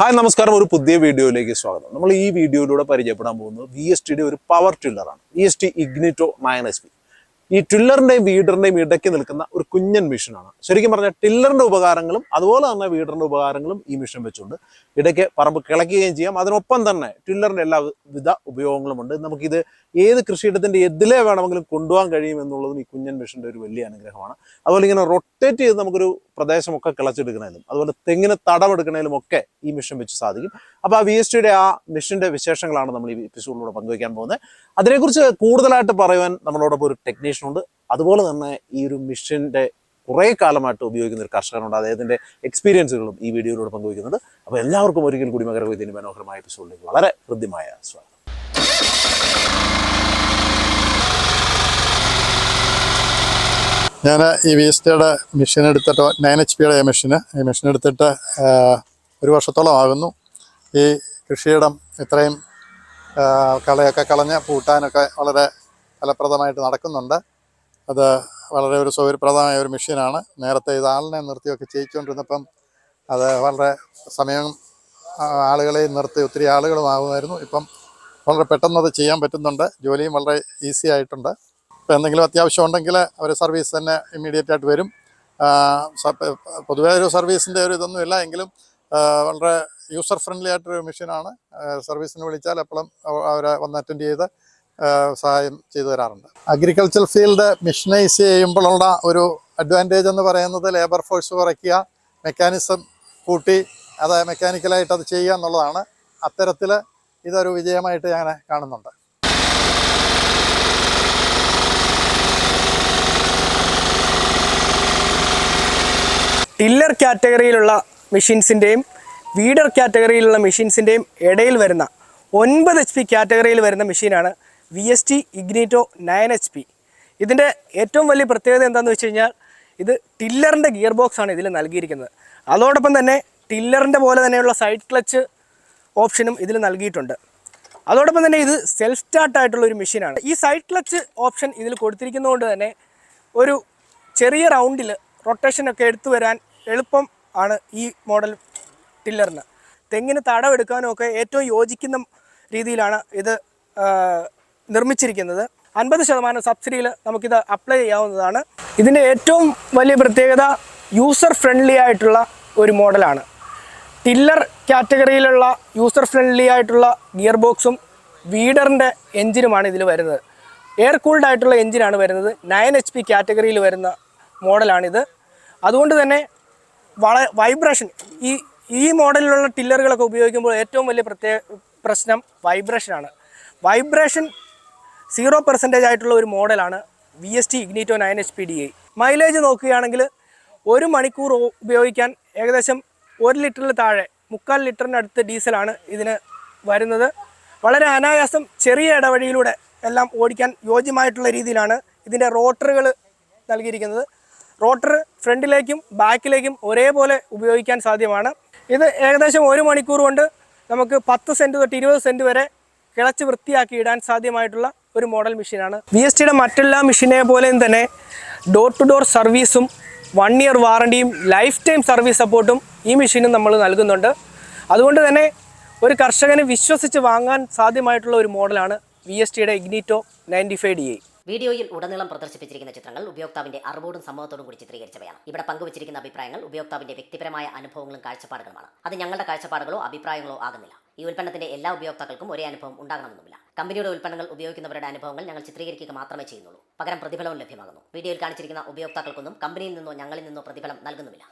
Hi നമസ്കാരം. ഒരു പുതിയ വീഡിയോയിലേക്ക് സ്വാഗതം. നമ്മൾ ഈ വീഡിയോയിലൂടെ പരിചയപ്പെടാൻ പോകുന്നത് വി എസ് ടിയുടെ ഒരു power ട്രില്ലറാണ് V S T Ignito nine S P ഈ ടില്ലറിന്റെയും വീഡറിന്റെയും ഇടയ്ക്ക് നിൽക്കുന്ന ഒരു കുഞ്ഞൻ മിഷനാണ്. ശരിക്കും പറഞ്ഞാൽ ടില്ലറിന്റെ ഉപകാരങ്ങളും അതുപോലെ തന്നെ വീഡറിന്റെ ഉപകാരങ്ങളും ഈ മിഷൻ വെച്ചുകൊണ്ട് ഇടയ്ക്ക് പറമ്പ് കിളയ്ക്കുകയും ചെയ്യാം. അതിനൊപ്പം തന്നെ ടില്ലറിന്റെ എല്ലാവിധ ഉപയോഗങ്ങളുമുണ്ട് നമുക്കിത് ഏത് കൃഷിയിടത്തിന്റെ എതിലേ വേണമെങ്കിലും കൊണ്ടുപോകാൻ കഴിയും എന്നുള്ളതും ഈ കുഞ്ഞൻ മിഷന്റെ ഒരു വലിയ അനുഗ്രഹമാണ്. അതുപോലെ ഇങ്ങനെ റൊട്ടേറ്റ് ചെയ്ത് നമുക്കൊരു പ്രദേശമൊക്കെ കിളച്ചെടുക്കണേലും അതുപോലെ തെങ്ങിന് തടമെടുക്കണേലും ഒക്കെ ഈ മിഷൻ വെച്ച് സാധിക്കും. അപ്പോൾ ആ വി എസ് ടിയുടെ ആ മിഷന്റെ വിശേഷങ്ങളാണ് നമ്മൾ ഈ എപ്പിസോഡിലൂടെ പങ്കുവയ്ക്കാൻ പോകുന്നത്. അതിനെക്കുറിച്ച് കൂടുതലായിട്ട് പറയുവാൻ നമ്മളോടൊപ്പം ഒരു ടെക്നീഷ്യൻ ഉണ്ട്. അതുപോലെ തന്നെ ഈ ഒരു മെഷീന്റെ കുറേ കാലമായിട്ട് ഉപയോഗിക്കുന്ന ഒരു കർഷകനുണ്ട്. അദ്ദേഹത്തിന്റെ എക്സ്പീരിയൻസുകളും ഈ വീഡിയോയിലൂടെ പങ്കുവയ്ക്കുന്നുണ്ട്. അപ്പോൾ എല്ലാവർക്കും ഒരിക്കൽ കൂടി മകരവൈദ്യന് മനോഹരമായ എപ്പിസോഡിലേക്ക് വളരെ ഹൃദ്യമായ സ്വാഗതം. ഞാൻ ഈ വി എസ് ടിയുടെ മെഷീൻ എടുത്തിട്ട് നയൻ എച്ച് പിയുടെ മെഷീന് ഈ മെഷീൻ എടുത്തിട്ട് ഒരു വർഷത്തോളം ആകുന്നു. ഈ കൃഷിയിടം ഇത്രയും കളയൊക്കെ കളഞ്ഞ് പൂട്ടാനൊക്കെ വളരെ ഫലപ്രദമായിട്ട് നടക്കുന്നുണ്ട്. അത് വളരെ ഒരു സൗകര്യപ്രദമായ ഒരു മെഷീനാണ്. നേരത്തെ ഇത് ആളിനെ നിർത്തിയൊക്കെ ചെയ്യിച്ചുകൊണ്ടിരുന്നപ്പം അത് വളരെ സമയം ആളുകളെ നിർത്തി ഒത്തിരി ആളുകളുമാകുമായിരുന്നു ഇപ്പം വളരെ പെട്ടെന്ന് അത് ചെയ്യാൻ പറ്റുന്നുണ്ട്. ജോലിയും വളരെ ഈസി ആയിട്ടുണ്ട്. ഇപ്പം എന്തെങ്കിലും അത്യാവശ്യം ഉണ്ടെങ്കിൽ അവർ സർവീസ് തന്നെ ഇമ്മീഡിയറ്റ് ആയിട്ട് വരും. പൊതുവേ ഒരു സർവീസിന്റെ ഒരു ഇതൊന്നും ഇല്ല. എങ്കിലും വളരെ യൂസർ ഫ്രണ്ട്ലി ആയിട്ടൊരു മെഷീനാണ്. സർവീസിന് വിളിച്ചാൽ എപ്പോഴും അവരെ വന്ന് അറ്റൻഡ് ചെയ്ത് സഹായം ചെയ്തു തരാറുണ്ട്. അഗ്രികൾച്ചർ ഫീൽഡ് മെഷീനൈസ് ചെയ്യുമ്പോഴുള്ള ഒരു അഡ്വാന്റേജ് എന്ന് പറയുന്നത് ലേബർ ഫോഴ്സ് കുറയ്ക്കുക മെക്കാനിസം കൂട്ടി അത് മെക്കാനിക്കലായിട്ട് അത് ചെയ്യുക എന്നുള്ളതാണ്. അത്തരത്തിൽ ഇതൊരു വിജയമായിട്ട് ഞാൻ കാണുന്നുണ്ട്. ടില്ലർ കാറ്റഗറിയിലുള്ള മെഷീൻസിന്റെയും വീഡർ കാറ്റഗറിയിലുള്ള മെഷീൻസിന്റെയും ഇടയിൽ വരുന്ന ഒൻപത് എച്ച് പി കാറ്റഗറിയിൽ വരുന്ന മെഷീനാണ് V S T Ignito nine H P ഇതിന്റെ ഏറ്റവും വലിയ പ്രത്യേകത എന്താണെന്ന് വെച്ച് കഴിഞ്ഞാൽ ഇത് ടില്ലറിന്റെ ഗിയർ ബോക്സ് ആണ് ഇതിൽ നൽകിയിരിക്കുന്നത്. അതോടൊപ്പം തന്നെ ടില്ലറിന്റെ പോലെ തന്നെയുള്ള സൈഡ് ക്ലച്ച് ഓപ്ഷനും ഇതിൽ നൽകിയിട്ടുണ്ട്. അതോടൊപ്പം തന്നെ ഇത് സെൽഫ് സ്റ്റാർട്ട് ആയിട്ടുള്ള ഒരു മെഷീനാണ് ഈ സൈഡ് ക്ലച്ച് ഓപ്ഷൻ ഇതിൽ കൊടുത്തിരിക്കുന്നതുകൊണ്ട് തന്നെ ഒരു ചെറിയ റൗണ്ടിൽ റൊട്ടേഷനൊക്കെ എടുത്തു വരാൻ എളുപ്പം ആണ് ഈ മോഡൽ ടില്ലറിന്. തെങ്ങിന് തടവെടുക്കാനും ഒക്കെ ഏറ്റവും യോജിക്കുന്ന രീതിയിലാണ് ഇത് നിർമ്മിച്ചിരിക്കുന്നത്. അൻപത് ശതമാനം സബ്സിഡിയിൽ നമുക്കിത് അപ്ലൈ ചെയ്യാവുന്നതാണ്. ഇതിന്റെ ഏറ്റവും വലിയ പ്രത്യേകത യൂസർ ഫ്രണ്ട്ലി ആയിട്ടുള്ള ഒരു മോഡലാണ്. ടില്ലർ കാറ്റഗറിയിലുള്ള യൂസർ ഫ്രണ്ട്ലി ആയിട്ടുള്ള ഗിയർ ബോക്സും വീഡറിന്റെ എഞ്ചിനുമാണ് ഇതിൽ വരുന്നത്. എയർ കൂൾഡ് ആയിട്ടുള്ള എഞ്ചിനാണ് വരുന്നത്. നയൻ എച്ച് പി കാറ്റഗറിയിൽ വരുന്ന മോഡലാണിത്. അതുകൊണ്ട് തന്നെ വള വൈബ്രേഷൻ ഈ ഈ മോഡലിലുള്ള ടില്ലറുകളൊക്കെ ഉപയോഗിക്കുമ്പോൾ ഏറ്റവും വലിയ പ്രത്യേക പ്രശ്നം വൈബ്രേഷനാണ് വൈബ്രേഷൻ സീറോ പെർസെന്റേജ് ആയിട്ടുള്ള ഒരു മോഡലാണ് V S T Ignito nine H P D I mileage നോക്കുകയാണെങ്കിൽ ഒരു മണിക്കൂർ ഉപയോഗിക്കാൻ ഏകദേശം ഒരു ലിറ്ററിൽ താഴെ മുക്കാൽ ലിറ്ററിനടുത്ത് ഡീസലാണ് ഇതിന് വരുന്നത്. വളരെ അനായാസം ചെറിയ ഇടവഴിയിലൂടെ എല്ലാം ഓടിക്കാൻ യോജ്യമായിട്ടുള്ള രീതിയിലാണ് ഇതിന്റെ റോട്ടറുകൾ നൽകിയിരിക്കുന്നത്. റോട്ടർ ഫ്രണ്ടിലേക്കും ബാക്കിലേക്കും ഒരേപോലെ ഉപയോഗിക്കാൻ സാധ്യമാണ്. ഇത് ഏകദേശം ഒരു മണിക്കൂർ കൊണ്ട് നമുക്ക് പത്ത് സെന്റ് തൊട്ട് ഇരുപത് സെന്റ് വരെ കിളച്ച് വൃത്തിയാക്കി ഇടാൻ സാധ്യമായിട്ടുള്ള ഒരു മോഡൽ മെഷീനാണ് വി എസ് ടിയുടെ മറ്റെല്ലാ മെഷീനെ പോലെയും തന്നെ ഡോർ ടു ഡോർ സർവീസും വൺ ഇയർ വാറണ്ടിയും ലൈഫ് ടൈം സർവീസ് സപ്പോർട്ടും ഈ മെഷീനും നമ്മൾ നൽകുന്നുണ്ട്. അതുകൊണ്ട് തന്നെ ഒരു കർഷകന് വിശ്വസിച്ച് വാങ്ങാൻ സാധ്യമായിട്ടുള്ള ഒരു മോഡലാണ് വി എസ് ടിയുടെ Ignito ninety five D I വീഡിയോയിൽ ഉടനീളം പ്രദർശിപ്പിച്ചിരിക്കുന്ന ചിത്രങ്ങൾ ഉപയോക്താവിന്റെ അറിവോടും സമ്മതത്തോടും കൂടി ചിത്രീകരിച്ചവയാണ്. ഇവിടെ പങ്കുവച്ചിരിക്കുന്ന അഭിപ്രായങ്ങൾ ഉപയോക്താവിന്റെ വ്യക്തിപരമായ അനുഭവങ്ങളും കാഴ്ചപ്പാടുകളുമാണ്. അത് ഞങ്ങളുടെ കാഴ്ചപ്പാടുകളോ അഭിപ്രായങ്ങളോ ആകുന്നില്ല. ഈ ഉൽപ്പന്നത്തിന്റെ എല്ലാ ഉപയോക്താക്കൾക്കും ഒരേ അനുഭവം ഉണ്ടാകണമെന്നില്ല. കമ്പനിയുടെ ഉൽപ്പന്നങ്ങൾ ഉപയോഗിക്കുന്നവരുടെ അനുഭവങ്ങൾ ഞങ്ങൾ ചിത്രീകരിക്കുക മാത്രമേ ചെയ്യുന്നുള്ളൂ. പകരം പ്രതിഫലവും ലഭ്യമാകുന്നു. വീഡിയോയിൽ കാണിച്ചിരിക്കുന്ന ഉപയോക്താക്കൾക്കൊന്നും കമ്പനിയിൽ നിന്നോ ഞങ്ങളിൽ നിന്നോ പ്രതിഫലം നൽകുന്നുമില്ല.